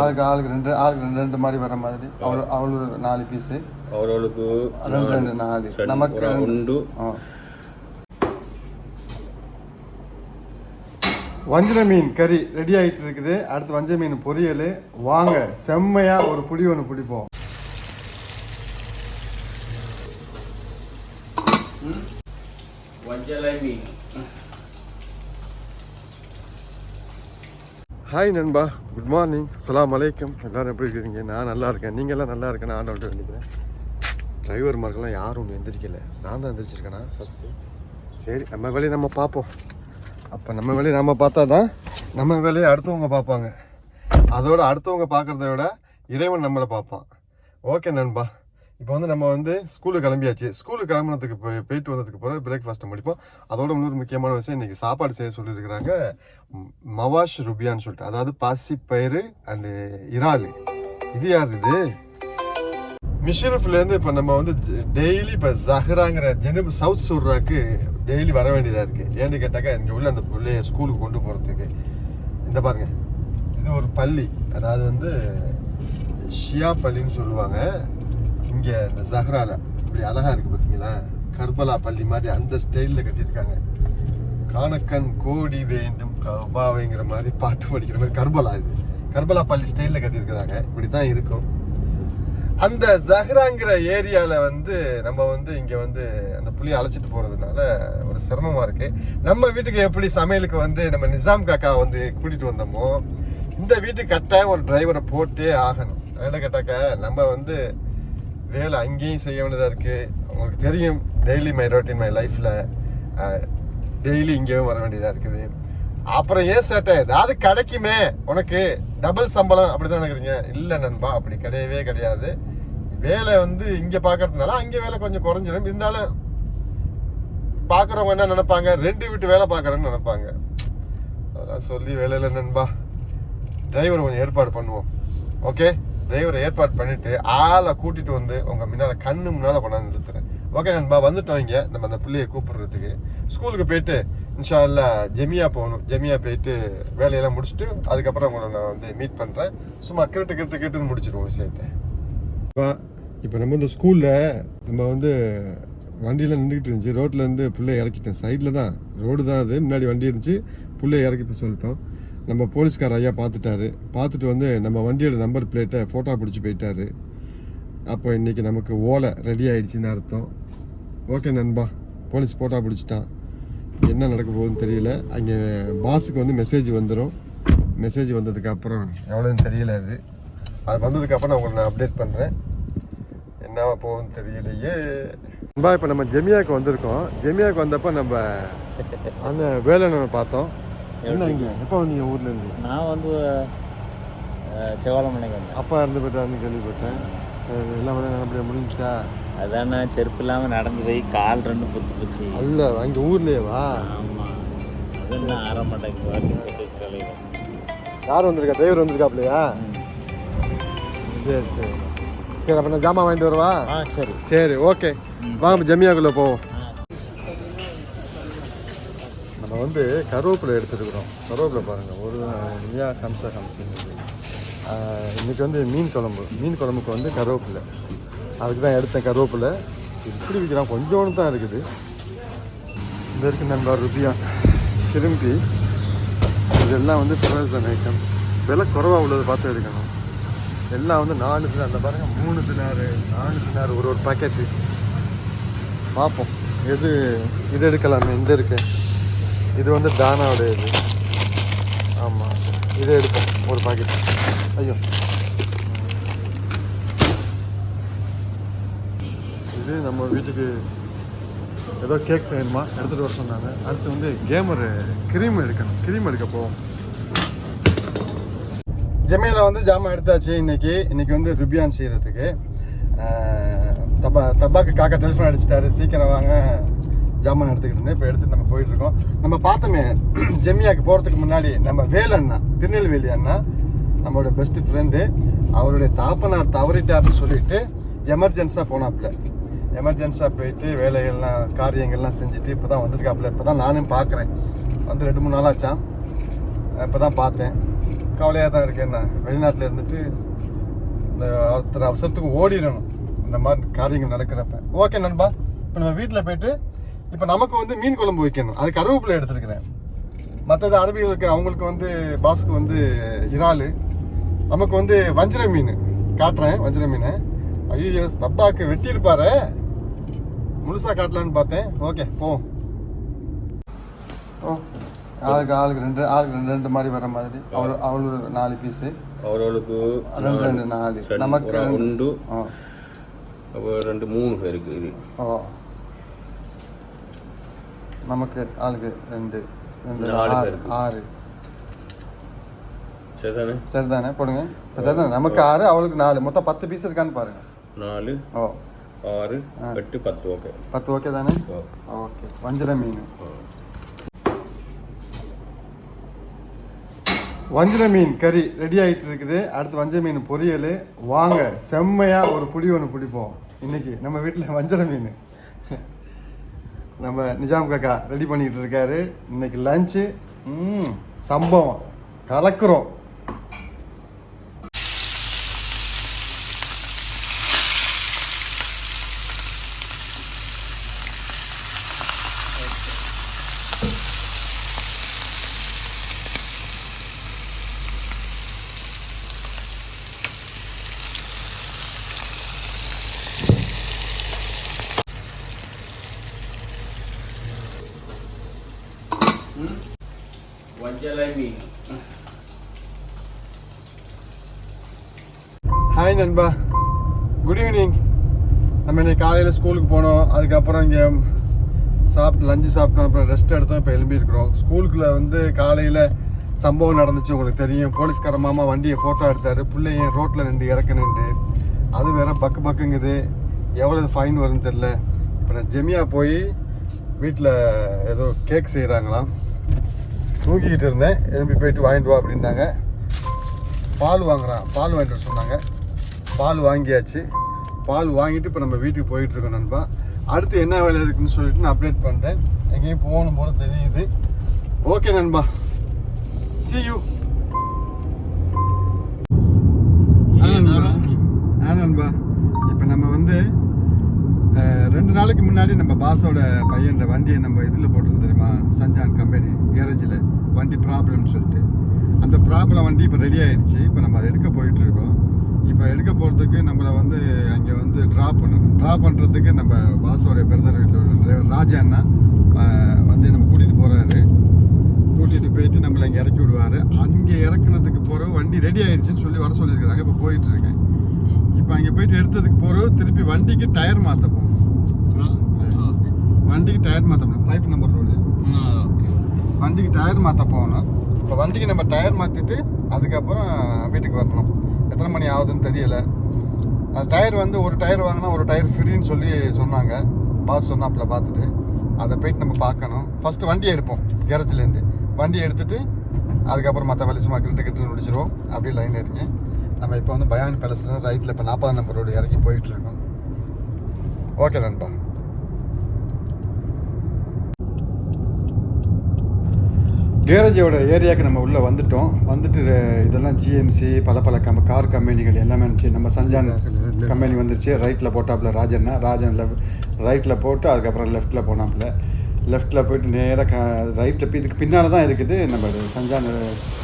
ஆளுக்கு ஆளுக்கு ரெண்டு ஆளுக்கு ரெண்டு ரெண்டு மாதிரி வர மாதிரி. அவள் அவளுக்கு நாலு பீஸு அவரவளுக்கு ரெண்டு ரெண்டு நாலு. நமக்கு ரெண்டு. வஞ்சர மீன் கறி ரெடி ஆகிட்டு இருக்குது. அடுத்து வஞ்சர மீன் பொரியல். வாங்க செம்மையா ஒரு புளி ஒன்று பிடிப்போம் வஞ்சலை மீன். ஹாய் நண்பா. குட் மார்னிங் அஸ்ஸலாமு அலைக்கம் எல்லாரும் எப்படி இருக்கிறீங்க? நான் நல்லா இருக்கேன். நீங்கள்லாம் எல்லாம் நல்லா இருக்கேன்னு ஆண்டவன்ட்டு நினைக்கிறேன் டிரைவர் மார்க்கெல்லாம் யாரும் ஒன்று எந்திரிக்கல. நான் தான் எந்திரிச்சிருக்கேனா? ஃபஸ்ட்டு சரி நம்ம வேலையை நம்ம பார்ப்போம். அப்போ நம்ம வேலையை நம்ம பார்த்தா தான் நம்ம வேலையை அடுத்தவங்க பார்ப்பாங்க. அதோட அடுத்தவங்க பார்க்குறத விட இறைவன் நம்மளை பார்ப்பான். ஓகே நண்பா. இப்போ வந்து நம்ம வந்து ஸ்கூலுக்கு கிளம்பியாச்சு. ஸ்கூலுக்கு கிளம்புனதுக்கு போய் போயிட்டு வந்ததுக்கு பிறகு பிரேக்ஃபாஸ்ட்டை முடிப்போம். அதோட இன்னொரு முக்கியமான விஷயம் இன்றைக்கி சாப்பாடு செய்ய சொல்லியிருக்கிறாங்க மவாஷ் ருபியான்னு சொல்லிட்டு. அதாவது பாசிப்பயிறு அண்டு இறால். இது யார் இது? மிஷரஃப்லேருந்து இப்போ நம்ம வந்து டெய்லி இப்போ ஜஹ்ராங்கிற ஜெனுப் சவுத் சூர்ராக்கு டெய்லி வர வேண்டியதாக இருக்குது ஏன்னு கேட்டாக்கா இங்கே உள்ள அந்த பிள்ளைய ஸ்கூலுக்கு கொண்டு போகிறதுக்கு இந்த பாருங்கள் இது ஒரு பள்ளி. அதாவது வந்து ஷியா பள்ளின்னு சொல்லுவாங்க. இங்கே இந்த ஜஹ்ரால இப்படி அழகா இருக்குது பார்த்தீங்களா கர்பலா பள்ளி மாதிரி அந்த ஸ்டைலில் கட்டியிருக்காங்க. காணக்கண் கோடி வேண்டும் கபாவைங்கிற மாதிரி பாட்டு படிக்கிற மாதிரி கர்பலா இது. கர்பலா பள்ளி ஸ்டைலில் கட்டியிருக்கிறாங்க. இப்படி தான் இருக்கும். அந்த ஜஹ்ராங்கிற ஏரியாவில் வந்து நம்ம வந்து இங்கே வந்து அந்த புளியை அழைச்சிட்டு போகிறதுனால ஒரு சிரமமாக இருக்குது நம்ம வீட்டுக்கு எப்படி சமையலுக்கு வந்து நம்ம நிசாம் காக்கா வந்து கூட்டிகிட்டு வந்தோமோ இந்த வீட்டுக்கு கட்டாயம் ஒரு டிரைவரை போட்டே ஆகணும். என்ன கேட்டாக்கா? நம்ம வந்து வேலை அங்கேயும் செய்ய வேண்டியதாக இருக்குது உங்களுக்கு தெரியும் டெய்லி மை ரோட்டின் மை லைஃப்பில் டெய்லி இங்கேயும் வர வேண்டியதாக இருக்குது. அப்புறம் ஏன் சேட்டை? ஏதாவது கிடைக்குமே. உனக்கு டபுள் சம்பளம் அப்படிதான் நினைக்கிறீங்க. இல்லை நண்பா அப்படி கிடையவே கிடையாது. வேலை வந்து இங்கே பார்க்கறதுனால அங்கே வேலை கொஞ்சம் குறைஞ்சிடும் இருந்தாலும் பார்க்குறவங்க என்ன நினைப்பாங்க? ரெண்டு வீட்டு வேலை பார்க்குறேன்னு நினைப்பாங்க. அதெல்லாம் சொல்லி வேலையில் நண்பா டிரைவர் கொஞ்சம் ஏற்பாடு பண்ணுவோம். ஓகே டிரைவரை ஏற்பாடு பண்ணிட்டு ஆளை கூட்டிட்டு வந்து உங்க முன்னால கண்ணு முன்னால கொண்டாந்து நிறுத்துறேன். ஓகே நண்பா வந்துட்டோம் இங்க. நம்ம அந்த பிள்ளையை கூப்பிடுறதுக்கு. ஸ்கூலுக்கு போயிட்டு இன்ஷா அல்லா ஜெமியா போகணும். ஜெமியா போயிட்டு வேலையெல்லாம் முடிச்சுட்டு அதுக்கப்புறம் உங்களை நான் வந்து மீட் பண்றேன். சும்மா கிரிட்டு கிருட்டு கிரிட்டுன்னு முடிச்சிருவோம் விஷயத்தை. இப்போ நம்ம இந்த ஸ்கூலில் நம்ம வந்து வண்டியில் நின்றுக்கிட்டு இருந்துச்சு. ரோட்டில் இருந்து பிள்ளைய இறக்கிட்டேன். சைடில் தான். ரோடு தான் அது. முன்னாடி வண்டி இருந்துச்சு. பிள்ளைய இறக்கி சொல்லிட்டோம். நம்ம போலீஸ்கார் ஐயா பார்த்துட்டாரு. பார்த்துட்டு வந்து நம்ம வண்டியோட நம்பர் பிளேட்டை ஃபோட்டோ பிடிச்சி போயிட்டாரு. அப்போ இன்றைக்கி நமக்கு ஓலை ரெடி ஆகிடுச்சின்னு அர்த்தம். ஓகே நண்பா போலீஸ் ஃபோட்டோ பிடிச்சிட்டான். என்ன நடக்க போகுதுன்னு தெரியல. அங்கே பாஸுக்கு வந்து மெசேஜ் வந்துடும் மெசேஜ் வந்ததுக்கப்புறம் எவ்வளோன்னு தெரியல அது. அது வந்ததுக்கப்புறம் நான் உங்களை நான் அப்டேட் பண்ணுறேன் என்ன போகுதுன்னு தெரியலையே. நண்பா இப்போ நம்ம ஜெமியாவுக்கு வந்திருக்கோம். ஜெமியாவுக்கு வந்தப்போ நம்ம அந்த வேலைன்னு பார்த்தோம். என்ன இங்கே? எப்போ வந்தீங்க ஊர்லேருந்து நான் வந்து செவ்வாழமலைக்கு வந்தேன். அப்பா இறந்து போயிட்டாருன்னு கேள்விப்பட்டேன். எல்லாம் நல்லபடியாக முடிஞ்சுச்சா? நான் செருப்பு இல்லாமல் நடந்து போய் கால் ரெண்டு புத்து போச்சு. அல்ல அங்கே ஊர்லேயேவா? ஆமாம் அது நான் ஆற மாட்டேங்குது கலையில் யார் வந்திருக்கா? டிரைவர் வந்திருக்காப்லையா? சரி சரி. சரி அப்போ நான் ஜாமான் வாங்கிட்டு வரவா? சரி. சரி ஓகே. வாங்க ஜெமியாக்குள்ளே போவோம். நம்ம வந்து கருவேப்பிலை எடுத்துருக்குறோம். கருவேப்பிலை பாருங்கள் ஒரு மியா கம்சா ஹம்சிங்கிறது இன்றைக்கி வந்து மீன் குழம்பு மீன் குழம்புக்கு வந்து கருவேப்பிலை. அதுக்கு தான் எடுத்தேன் கருவேப்பிலை. இப்படி விற்கிறான் கொஞ்சோண்டு தான் இருக்குது. இந்த இருக்கு நண்பர் ருபியா சிரும்பி இதெல்லாம் வந்து ஃப்ரோசன் ஐட்டம். விலை குறைவாக உள்ளது பார்த்து எடுக்கணும். எல்லாம் வந்து நாலு தினார் அந்த பாருங்கள் மூணு தினார் நாலு தினார் ஒரு ஒரு பாக்கெட்டு பார்ப்போம். எது இது எடுக்கலாமே இந்த இருக்குது இது வந்து டானாவோட இது. ஆமாம் இதை எடுப்போம். ஒரு பாக்கெட் ஐயோ. இது நம்ம வீட்டுக்கு ஏதோ கேக் செய்யணுமா எடுத்துகிட்டு வர சொன்னாங்க. அடுத்து வந்து கேமரு க்ரீம் எடுக்கணும். க்ரீம் எடுக்க போவோம். ஜெமீனில் வந்து ஜாமான் எடுத்தாச்சு இன்னைக்கு. இன்னைக்கு வந்து ருபியான் செய்கிறதுக்கு தபா தபாக்கு காக்கா டெலிஃபோன் அடிச்சுட்டாரு. சீக்கிரம் வாங்க. ஜாமான் எடுத்துக்கிட்டு இருந்தேன். இப்போ எடுத்து நம்ம போயிட்டு இருக்கோம் நம்ம பார்த்தோமே ஜெமியாக்கு போகிறதுக்கு முன்னாடி நம்ம வேலு அண்ணா திருநெல்வேலி அண்ணா நம்மளோட பெஸ்ட் ஃப்ரெண்டு அவருடைய தாப்பனார் தவறிட்டார்னு சொல்லிட்டு எமர்ஜென்ஸாக போனாப்புல. எமர்ஜென்ஸாக போயிட்டு வேலைகள்லாம் காரியங்கள்லாம் செஞ்சுட்டு இப்போ தான் வந்திருக்காப்புல. இப்போ தான் நானும் பார்க்குறேன். வந்து ரெண்டு மூணு நாள் ஆச்சான் இப்போ தான் பார்த்தேன். கவலையாக தான் இருக்கேன் என்ன? வெளிநாட்டில் இருந்துட்டு இந்த ஒருத்தர் அவசரத்துக்கு ஓடிடணும். இந்த மாதிரி காரியங்கள் நடக்கிறப்ப. ஓகே நண்பா. இப்போ நம்ம வீட்டில் போயிட்டு இப்போ நமக்கு வந்து மீன் குழம்பு வைக்கணும். அது கருவேப்பிலை எடுத்துருக்கிறேன். மற்றது அரபிகளுக்கு அவங்களுக்கு வந்து பாஸுக்கு வந்து இறால். நமக்கு வந்து வஞ்சிர மீன். காட்டுறேன் வஞ்சிர மீன். ஐயோ தப்பாக்கு வெட்டியிருப்பாரு. முழுசா காட்டலான்னு பார்த்தேன். ஓகே போ. ஓ ஆளுக்கு ஆளுக்கு ரெண்டு ஆளுக்கு ரெண்டு ரெண்டு மாதிரி வர மாதிரி. அவள் அவள் ஒரு நாலு பீஸு அவர்களுக்கு ரெண்டு ரெண்டு நாலு. நமக்கு ரெண்டு. ரெண்டு மூணு பேருக்கு இது. ஓ. நமக்கு ஆளுக்கு ரெண்டு ரெண்டு ஆறு. ஆறு சரிதானே சரிதானே போடுங்க சரிதானே நமக்கு ஆறு அவளுக்கு நாலு மொத்தம் பத்து பீஸ் இருக்கான்னு பாருங்க நாலு ஓ ஆறு. எட்டு பத்து ஓகே பத்து ஓகே தானே ஓகே வஞ்சிர மீன் ஓ. வஞ்சிர மீன் கறி ரெடி ஆகிட்டு இருக்குது அடுத்து வஞ்சர மீன் பொரியல் வாங்க செம்மையாக ஒரு புடி ஒன்று பிடிப்போம் இன்னைக்கு நம்ம வீட்டில் வஞ்சர மீன் நம்ம நிஜாம் காக்கா ரெடி பண்ணிக்கிட்டு இருக்காரு. இன்னைக்கு லஞ்சு சம்பவம். கலக்குறோம். ஹாய் நண்பா. குட் ஈவினிங் நம்ம இன்னைக்கு காலையில் ஸ்கூலுக்கு போனோம். அதுக்கப்புறம் இங்கே சாப்பிட்டு லஞ்சு சாப்பிட்டோம். அப்புறம் ரெஸ்ட் எடுத்தோம். இப்போ எழும்பியிருக்கிறோம். ஸ்கூலுக்குள்ள வந்து காலையில் சம்பவம் நடந்துச்சு. உங்களுக்கு தெரியும். போலீஸ்கார மாமா வண்டியை ஃபோட்டோ எடுத்தார். பிள்ளைய ரோட்டில் நின்று இறக்க நின்று. அது வேற பக்கு பக்குங்குது. எவ்வளோ ஃபைன் வரும்னு தெரில இப்போ நான் ஜெமியா போய் வீட்டில் ஏதோ கேக் செய்கிறாங்களாம் தூங்கிக்கிட்டு இருந்தேன். எழும்பி போயிட்டு வாங்கிட்டு வா அப்படின்னாங்க. பால் வாங்குறான். பால் வாங்கிட்டு வர சொன்னாங்க. பால் வாங்கியாச்சு. பால் வாங்கிட்டு இப்போ நம்ம வீட்டுக்கு போயிட்டு இருக்கோம் நண்பா. அடுத்து என்ன வேலை இருக்குன்னு சொல்லிட்டு நான் அப்டேட் பண்ணுறேன் எங்கேயும் போகணும் போல தெரியுது. ஓகே நண்பா. See you. ஆ நண்பா. இப்போ நம்ம வந்து ரெண்டு நாளைக்கு முன்னாடி நம்ம பாஸோட பையன் வண்டியை நம்ம இதில் போட்டிருந்தோம் தெரியுமா? சஞ்சான் கம்பெனி கேரேஜில். வண்டி ப்ராப்ளம்னு சொல்லிட்டு. அந்த ப்ராப்ளம் வண்டி இப்போ ரெடி ஆயிடுச்சு. இப்போ நம்ம அதை எடுக்க போயிட்டு இருக்கோம் இப்போ எடுக்க போகிறதுக்கு நம்மளை வந்து அங்கே வந்து ட்ராப் பண்ணணும். ட்ராப் பண்ணுறதுக்கு நம்ம பாஸோட பிரதர் வீட்டில் உள்ள டிரைவர் ராஜா அண்ணா வந்து நம்ம கூட்டிகிட்டு போகிறாரு கூட்டிகிட்டு போயிட்டு நம்மளை இங்கே இறக்கி விடுவார். அங்கே இறக்குனதுக்கு போகிற வண்டி ரெடி ஆயிடுச்சுன்னு சொல்லி வர சொல்லியிருக்கிறாங்க. இப்போ போயிட்டு இருக்கேன் இப்போ அங்கே போயிட்டு எடுத்ததுக்கு போகிறோம் திருப்பி வண்டிக்கு டயர் மாற்ற போகணும். வண்டிக்கு டயர் மாற்ற போகணும். Five number road. வண்டிக்கு டயர் மாற்ற போகணும். இப்போ வண்டிக்கு நம்ம டயர் மாற்றிட்டு அதுக்கப்புறம் வீட்டுக்கு வரணும். எத்தனை மணி ஆகுதுன்னு தெரியலை. அந்த டயர் வந்து ஒரு டயர் வாங்கினா ஒரு டயர் ஃப்ரீன்னு சொல்லி சொன்னாங்க. பாஸ் சொன்னாப்புல பார்த்துட்டு. அதை போயிட்டு நம்ம பார்க்கணும். ஃபஸ்ட்டு வண்டி எடுப்போம் கேரேஜ்லேருந்து வண்டி எடுத்துட்டு அதுக்கப்புறம் மற்ற வேலை சும்மா கிட்ட கிட்ட முடிச்சிருவோம். அப்படியே லைன் இறங்கி நம்ம இப்போ வந்து பயானி பேலஸ்ல ரைட்டில் இப்போ நாற்பதாம் நம்பர் ரோடு இறங்கி போயிட்டுருக்கோம் ஓகே நண்பா. கேரேஜோட ஏரியாவுக்கு நம்ம உள்ளே வந்துட்டோம். வந்துட்டு இதெல்லாம் ஜிஎம்சி பல பல கம் கார் கம்பெனிகள் எல்லாமே இருந்துச்சு நம்ம சஞ்சான் கம்பெனி வந்துருச்சு. ரைட்டில் போட்டாப்புல ராஜன்னா ராஜன் லெஃப்ட் ரைட்டில் போட்டு அதுக்கப்புறம் லெஃப்ட்டில் போனாப்புல. லெஃப்ட்டில் போயிட்டு நேராக க ரைட்டில் இதுக்கு பின்னால் தான் இருக்குது நம்ம சஞ்சான்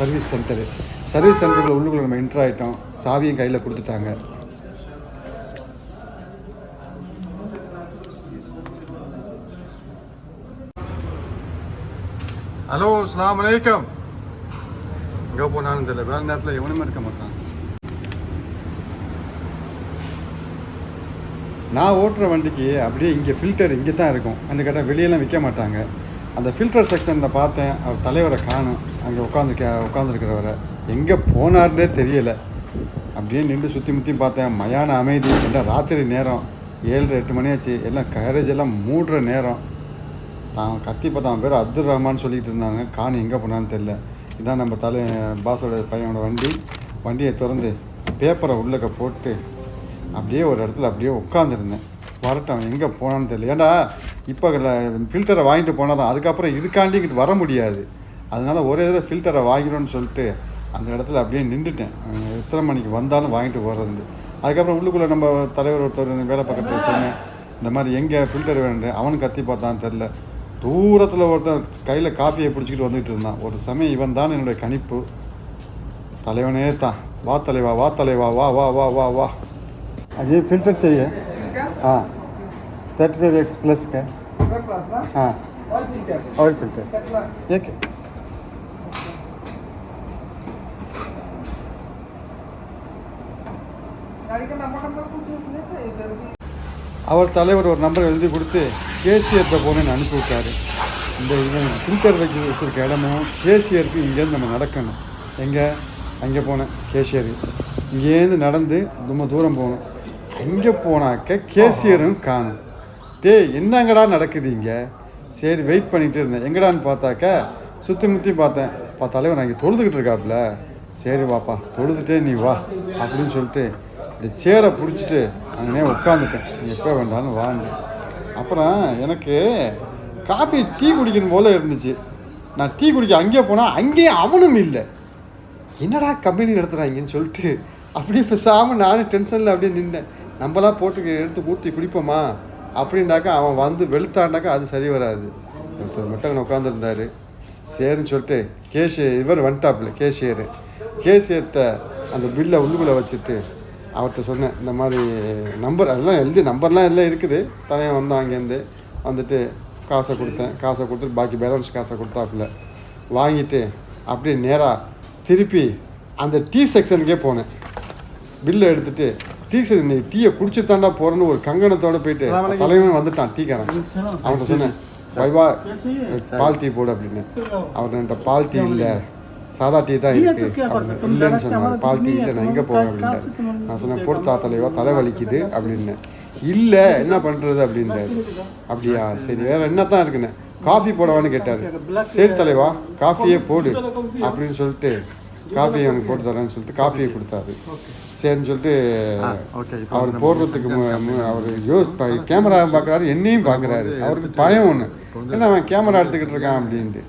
சர்வீஸ் சென்டரு. சர்வீஸ் சென்டரில் உள்ளுக்குள்ளே நம்ம என்ட்ரு ஆகிட்டோம் சாவியும் கையில் கொடுத்துட்டாங்க. ஹலோ அஸ்லாம் வலைக்கம் எங்கே போனாலும் தெரியல வேலை நேரத்தில் எவனுமே இருக்க மாட்டான். நான் ஓட்டுற வண்டிக்கு அப்படியே இங்கே ஃபில்டர் இங்கே தான் இருக்கும். அந்த கேட்டால் வெளியெல்லாம் விற்க மாட்டாங்க. அந்த ஃபில்டர் செக்ஷனில் பார்த்தேன். அவர் தலைவரை காணும். அங்கே உட்காந்து உட்காந்துருக்கிறவரை எங்கே போனார்னே தெரியலை. அப்படியே நின்று சுற்றி முற்றி பார்த்தேன். மயான அமைதி. எல்லாம் ராத்திரி நேரம். ஏழரை எட்டு மணி ஆச்சு. எல்லாம் கேரேஜ் எல்லாம் மூடுற நேரம். தான் கத்தி பார்த்தா அவன் பேர் அப்துல் ரஹ்மான் சொல்லிட்டு இருந்தாங்க. காணி எங்கே போனான்னு தெரில இதான் நம்ம தலை பாஸோட பையனோட வண்டி. வண்டியை திறந்து பேப்பரை உள்ளக்க போட்டு அப்படியே ஒரு இடத்துல அப்படியே உட்காந்துருந்தேன் வரட்டும் எங்கே போனான்னு தெரியல. ஏன்டா இப்போ ஃபில்டரை வாங்கிட்டு போனால் தான் அதுக்கப்புறம் இதுக்காண்டி இங்கிட்டு வர முடியாது. அதனால ஒரே தடவை ஃபில்டரை வாங்கிடும்னு சொல்லிட்டு அந்த இடத்துல அப்படியே நின்றுட்டேன். எத்தனை மணிக்கு வந்தாலும் வாங்கிட்டு போகிறது அதுக்கப்புறம் உள்ளுக்குள்ளே நம்ம தலைவர் ஒருத்தர் வேலை பக்கத்தில் சொன்னேன். இந்த மாதிரி எங்கே ஃபில்டர் வேணும் அவனும் கத்தி பார்த்தான்னு தெரில தூரத்தில் ஒருத்தன் கையில் காஃபியை பிடிச்சிக்கிட்டு வந்துட்டு இருந்தான் ஒரு சமயம் இவன் தான் என்னுடைய கணிப்பு தலைவனே தான் வா தலைவா வா தலைவா வா வா வா வா வா अजय फिल्टर चाहिए हाँ थर्टी फाइव एक्स प्लस का हाँ ऑयल फिल्टर एक அவர் தலைவர் ஒரு நம்பர் எழுதி கொடுத்து கேசியர்கிட்ட போனேன்னு அனுப்பி விட்டாரு இந்த இவன் ஃபில்டர் வச்சு வச்சுருக்க இடமும் கேசியருக்கு இங்கேருந்து நம்ம நடக்கணும். எங்கே? அங்கே போனேன் கேசியர். இங்கேருந்து நடந்து ரொம்ப தூரம் போகணும் அங்கே போனாக்க கேசியரும் காணும். டேய் என்னங்கடா நடக்குது இங்கே? சரி வெயிட் பண்ணிகிட்டு இருந்தேன். எங்கடான்னு பார்த்தாக்க சுற்றி முற்றி பார்த்தேன். பா தலைவர் நான் இங்கே தொழுதுகிட்டு இருக்காப்புல சரி வாப்பா தொழுதுட்டே நீ வா அப்படின்னு சொல்லிட்டு இந்த சேரை பிடிச்சிட்டு அங்கனே உட்காந்துட்டேன். எப்போ வேண்டாம்னு வாண்டு அப்புறம் எனக்கு காபி டீ குடிக்கணும் போல இருந்துச்சு. நான் டீ குடிக்க அங்கேயே போனால் அங்கேயும் அவனும் இல்லை. என்னடா கம்பெனி நடத்துகிறாங்கன்னு சொல்லிட்டு அப்படியே பேசாமல் நானும் டென்ஷனில் அப்படியே நின்றேன் நம்மளாம் போட்டு எடுத்து ஊற்றி குடிப்போமா? அப்படின்னாக்கா அவன் வந்து வெளுத்தாண்டாக்கா அது சரி வராது. ஒருத்தர் மட்டும் உட்காந்துருந்தார் உட்காந்துருந்தாரு சரின்னு சொல்லிட்டு கேஷியர் இவர் வந்துட்டாப்புல கேஷியர். கேஷியர்கிட்ட அந்த பில்லை உள்ளுக்குள்ளே வச்சுட்டு அவர்கிட்ட சொன்னேன் இந்த மாதிரி நம்பர் அதெல்லாம் எழுதி நம்பர்லாம் எல்லாம் இருக்குது. தலைவன் வந்தான் அங்கேருந்து வந்துட்டு காசை கொடுத்தேன். காசை கொடுத்துட்டு பாக்கி பேலன்ஸ் காசை கொடுத்தாப்புல. வாங்கிட்டு அப்படியே நேராக திருப்பி அந்த டீ செக்ஷனுக்கே போனேன். பில்லை எடுத்துட்டு டீ செக்ஷன் நீ டீயை தாண்டா போகிறேன்னு ஒரு கங்கணத்தோட போயிட்டு தலைவன் வந்துட்டான் டீக்காரன். அவன்கிட்ட சொன்னேன் பா பால் டீ போடு அப்படின்னு. அவர் என்கிட்ட பால் டீ இல்லை. சாதா டீ தான் இருக்கு. அப்படின்னு இல்லைன்னு சொன்னார். பால் டீ இல்லை நான் எங்கே போவேன் அப்படின்ட்டாரு நான் சொன்னேன் போடுத்தா தலைவா தலை வலிக்குது அப்படின்னு. இல்லை என்ன பண்ணுறது அப்படின்றாரு. அப்படியா சரி வேற என்ன தான் இருக்குன்னு. காஃபி போடவான்னு கேட்டார். சரி தலைவா காஃபியே போடு அப்படின்னு சொல்லிட்டு காஃபி அவனுக்கு போட்டு தரேன்னு சொல்லிட்டு காஃபியை கொடுத்தாரு. சரின்னு சொல்லிட்டு அவர் போடுறதுக்கு அவர் யோஸ் கேமரா பார்க்குறாரு என்னையும் பார்க்குறாரு அவருக்கு பயம் ஒன்று என்ன அவன் கேமரா எடுத்துக்கிட்டு இருக்கான் அப்படின்ட்டு.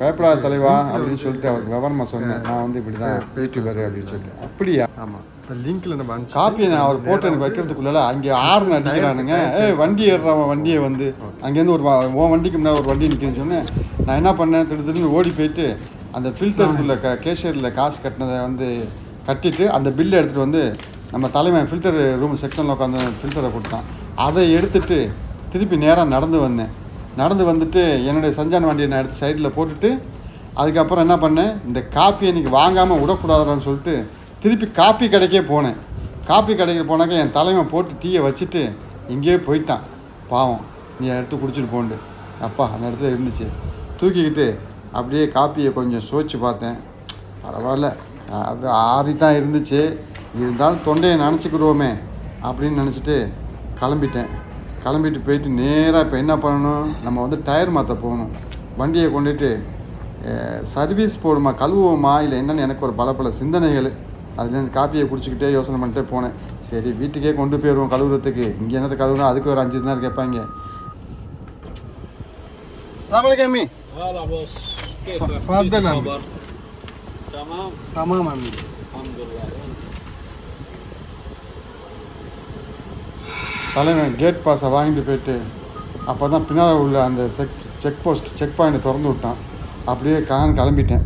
பயப்படாத தலைவா அப்படின்னு சொல்லிட்டு அவருக்கு விவரமாக சொன்னேன். நான் வந்து இப்படி தான் யூடியூபர் அப்படின்னு சொல்லிட்டு. அப்படியா? ஆமாம் இப்போ லிங்க்கில் நம்ம காப்பியை நான் அவர் போட்டு எனக்கு வைக்கிறதுக்குள்ள அங்கே ஆறுன்னு அடிக்கிறானுங்க. ஏய் வண்டி ஏறுறவன் வண்டியை வந்து அங்கேருந்து ஒரு உன் வண்டிக்கு முன்னாடி ஒரு வண்டி நிற்குதுன்னு சொன்னேன். நான் என்ன பண்ணேன்? திடு திடீர்னு ஓடி போயிட்டு அந்த ஃபில்டருக்குள்ள க கேஷியரில் காசு கட்டினதை வந்து கட்டிட்டு அந்த பில்லை எடுத்துகிட்டு வந்து நம்ம தலைவன் ஃபில்டர் ரூம் செக்ஷனில் உட்காந்து ஃபில்டரை கொடுத்தான் அதை எடுத்துட்டு திருப்பி நேராக நடந்து வந்தேன். நடந்து வந்துட்டு என்னுடைய சஞ்சான் வண்டியை நான் எடுத்து சைடில் போட்டுட்டு அதுக்கப்புறம் என்ன பண்ணேன் இந்த காப்பி இன்னைக்கு வாங்காமல் விடக்கூடாதுன்னு சொல்லிட்டு திருப்பி காப்பி கடைக்கே போனேன். காப்பி கடைக்கு போனாக்க என் தலைமை போட்டு டீயை வச்சுட்டு எங்கேயோ போயிட்டான். பாவம் நீ எடுத்து குடிச்சிட்டு போண்டு அப்பா அந்த இடத்துல இருந்துச்சு. தூக்கிக்கிட்டு அப்படியே காப்பியை கொஞ்சம் சுவைச்சு பார்த்தேன். பரவாயில்ல அது ஆறி தான் இருந்துச்சு. இருந்தாலும் தொண்டையை நினச்சிக்கிடுவோமே அப்படின்னு நினச்சிட்டு கிளம்பிட்டேன். கிளம்பிட்டு போயிட்டு நேராக இப்போ என்ன பண்ணணும் நம்ம வந்து டயர் மாற்ற போகணும் வண்டியை கொண்டுட்டு சர்வீஸ் போடுமா கழுவுவோமா இல்லை என்னன்னு எனக்கு ஒரு பல பல சிந்தனைகள் அதுலேருந்து காப்பியை குடிச்சிக்கிட்டே யோசனை பண்ணிட்டே போனேன் சரி வீட்டுக்கே கொண்டு போயிடுவோம் கழுவுறதுக்கு இங்கே என்னத்தை கழுவுனா அதுக்கு ஒரு அஞ்சு நாள் கேட்பாங்க சாமலைக்காமி هلا بوس كيفك؟ تفضل عمي. خبر؟ تمام தமாம் அம்மி الحمد لله தலைவன் கேட் பாஸை வாங்கிட்டு போயிட்டு அப்போ தான் பின்னால் உள்ள அந்த செக் செக் போஸ்ட் செக் பாயிண்ட்டை திறந்து விட்டான். அப்படியே கான் கிளம்பிட்டேன்.